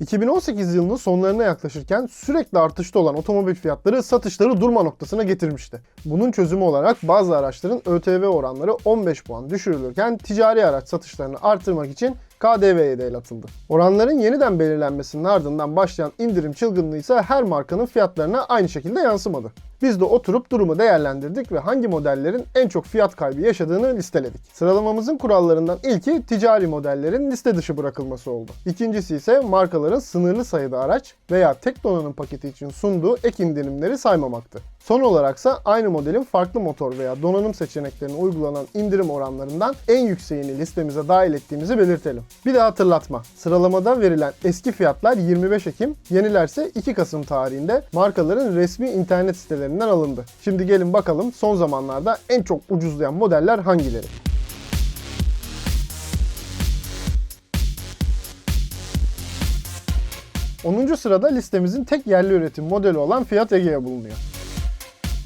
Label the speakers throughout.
Speaker 1: 2018 yılının sonlarına yaklaşırken sürekli artışta olan otomobil fiyatları satışları durma noktasına getirmişti. Bunun çözümü olarak bazı araçların ÖTV oranları 15 puan düşürülürken ticari araç satışlarını artırmak için KDV'ye de el atıldı. Oranların yeniden belirlenmesinin ardından başlayan indirim çılgınlığı ise her markanın fiyatlarına aynı şekilde yansımadı. Biz de oturup durumu değerlendirdik ve hangi modellerin en çok fiyat kaybı yaşadığını listeledik. Sıralamamızın kurallarından ilki ticari modellerin liste dışı bırakılması oldu. İkincisi ise markaların sınırlı sayıda araç veya tek donanım paketi için sunduğu ek indirimleri saymamaktı. Son olaraksa aynı modelin farklı motor veya donanım seçeneklerine uygulanan indirim oranlarından en yükseğini listemize dahil ettiğimizi belirtelim. Bir de hatırlatma. Sıralamada verilen eski fiyatlar 25 Ekim, yenilerse 2 Kasım tarihinde markaların resmi internet sitelerinden alındı. Şimdi gelin bakalım son zamanlarda en çok ucuzlayan modeller hangileri? Onuncu sırada listemizin tek yerli üretim modeli olan Fiat Egea bulunuyor.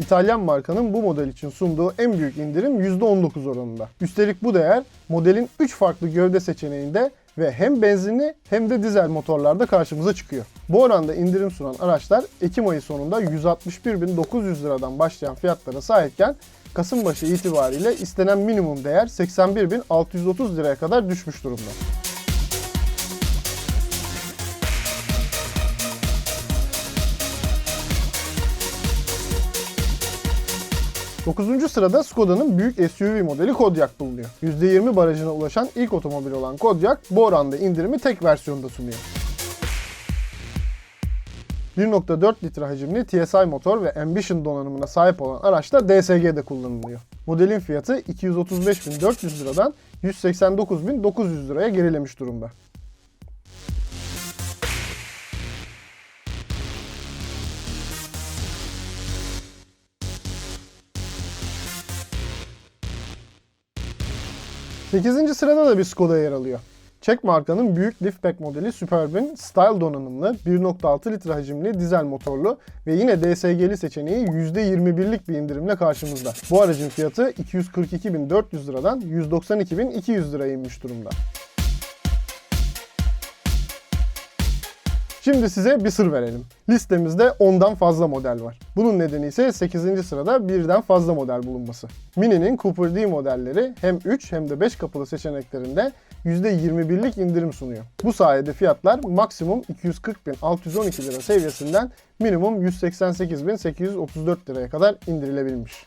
Speaker 1: İtalyan markanın bu model için sunduğu en büyük indirim %19 oranında. Üstelik bu değer modelin 3 farklı gövde seçeneğinde ve hem benzinli hem de dizel motorlarda karşımıza çıkıyor. Bu oranda indirim sunan araçlar Ekim ayı sonunda 161.900 liradan başlayan fiyatlara sahipken Kasım başı itibariyle istenen minimum değer 81.630 liraya kadar düşmüş durumda. 9. sırada Skoda'nın büyük SUV modeli Kodiaq bulunuyor. %20 barajına ulaşan ilk otomobil olan Kodiaq bu oranda indirimi tek versiyonda sunuyor. 1.4 litre hacimli TSI motor ve Ambition donanımına sahip olan araçta DSG'de kullanılıyor. Modelin fiyatı 235.400 liradan 189.900 liraya gerilemiş durumda. Sekizinci sırada da bir Skoda yer alıyor. Çek markanın büyük liftback modeli Superb'in Style donanımlı 1.6 litre hacimli dizel motorlu ve yine DSG'li seçeneği %21'lik bir indirimle karşımızda. Bu aracın fiyatı 242.400 liradan 192.200 liraya inmiş durumda. Şimdi size bir sır verelim. Listemizde 10'dan fazla model var. Bunun nedeni ise 8. sırada birden fazla model bulunması. Mini'nin Cooper D modelleri hem 3 hem de 5 kapılı seçeneklerinde %21'lik indirim sunuyor. Bu sayede fiyatlar maksimum 240.612 lira seviyesinden minimum 188.834 liraya kadar indirilebilmiş.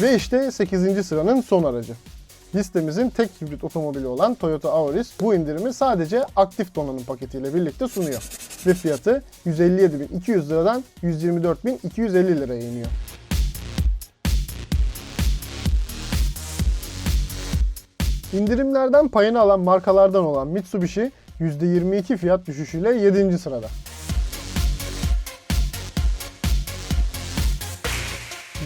Speaker 1: Ve işte 8. sıranın son aracı. Listemizin tek hibrit otomobili olan Toyota Auris bu indirimi sadece aktif donanım paketiyle birlikte sunuyor. Ve fiyatı 157.200 liradan 124.250 liraya iniyor. İndirimlerden payını alan markalardan olan Mitsubishi %22 fiyat düşüşüyle 7. sırada.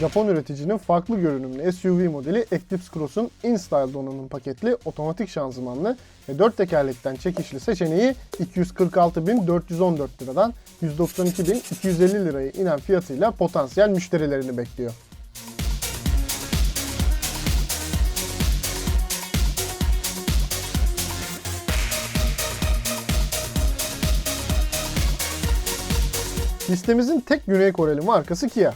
Speaker 1: Japon üreticinin farklı görünümlü SUV modeli Eclipse Cross'un InStyle donanım paketli otomatik şanzımanlı ve 4 tekerlekten çekişli seçeneği 246.414 liradan 192.250 liraya inen fiyatıyla potansiyel müşterilerini bekliyor. Listemizin tek Güney Koreli markası Kia.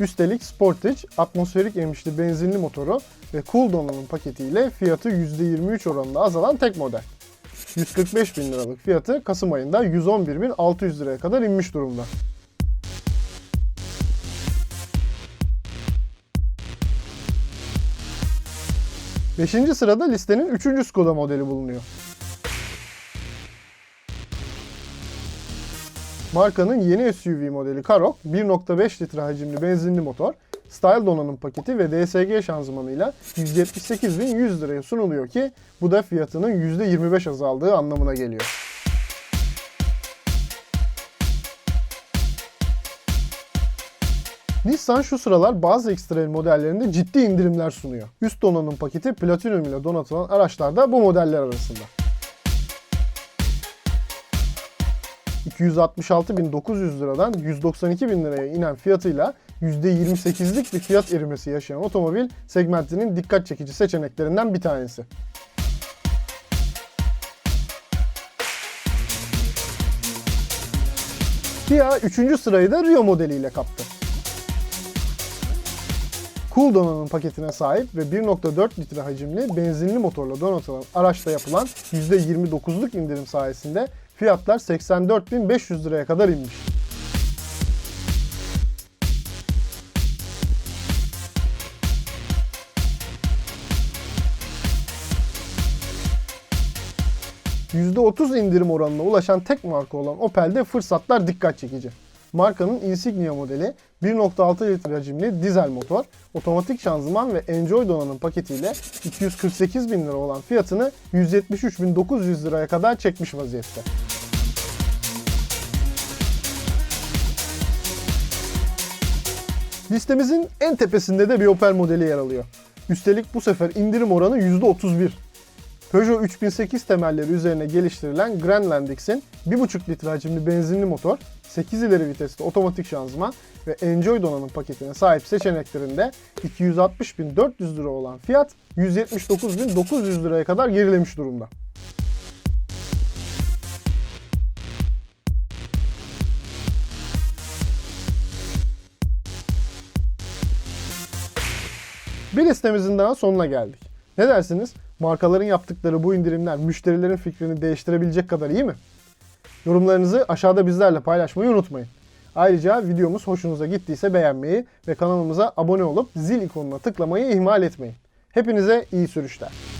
Speaker 1: Üstelik Sportage, atmosferik emişli benzinli motoru ve Cool donanım paketiyle fiyatı %23 oranında azalan tek model. 145 bin liralık fiyatı Kasım ayında 111.600 liraya kadar inmiş durumda. Beşinci sırada listenin 3. Skoda modeli bulunuyor. Markanın yeni SUV modeli Karoq 1.5 litre hacimli benzinli motor, Style donanım paketi ve DSG şanzımanıyla 178.100 liraya sunuluyor ki bu da fiyatının %25 azaldığı anlamına geliyor. Nissan şu sıralar bazı X-Trail modellerinde ciddi indirimler sunuyor. Üst donanım paketi Platinum ile donatılan araçlar da bu modeller arasında. 266.900 liradan 192.000 liraya inen fiyatıyla %28'lik bir fiyat erimesi yaşayan otomobil segmentinin dikkat çekici seçeneklerinden bir tanesi. Kia 3. sırayı da Rio modeliyle kaptı. Cool donanım paketine sahip ve 1.4 litre hacimli benzinli motorla donatılan araçta yapılan %29'luk indirim sayesinde fiyatlar 84.500 liraya kadar inmiş. %30 indirim oranına ulaşan tek marka olan Opel'de fırsatlar dikkat çekici. Markanın Insignia modeli 1.6 litre hacimli dizel motor, otomatik şanzıman ve Enjoy donanım paketiyle 248 bin lira olan fiyatını 173.900 liraya kadar çekmiş vaziyette. Listemizin en tepesinde de bir Opel modeli yer alıyor. Üstelik bu sefer indirim oranı %31. Peugeot 3008 temelleri üzerine geliştirilen Grandland-X'in 1.5 litre hacimli benzinli motor, 8 ileri vitesli otomatik şanzıman ve Enjoy donanım paketine sahip seçeneklerinde 260.400 lira olan fiyat 179.900 liraya kadar gerilemiş durumda. Bir listemizin daha sonuna geldik. Ne dersiniz? Markaların yaptıkları bu indirimler müşterilerin fikrini değiştirebilecek kadar iyi mi? Yorumlarınızı aşağıda bizlerle paylaşmayı unutmayın. Ayrıca videomuz hoşunuza gittiyse beğenmeyi ve kanalımıza abone olup zil ikonuna tıklamayı ihmal etmeyin. Hepinize iyi sürüşler.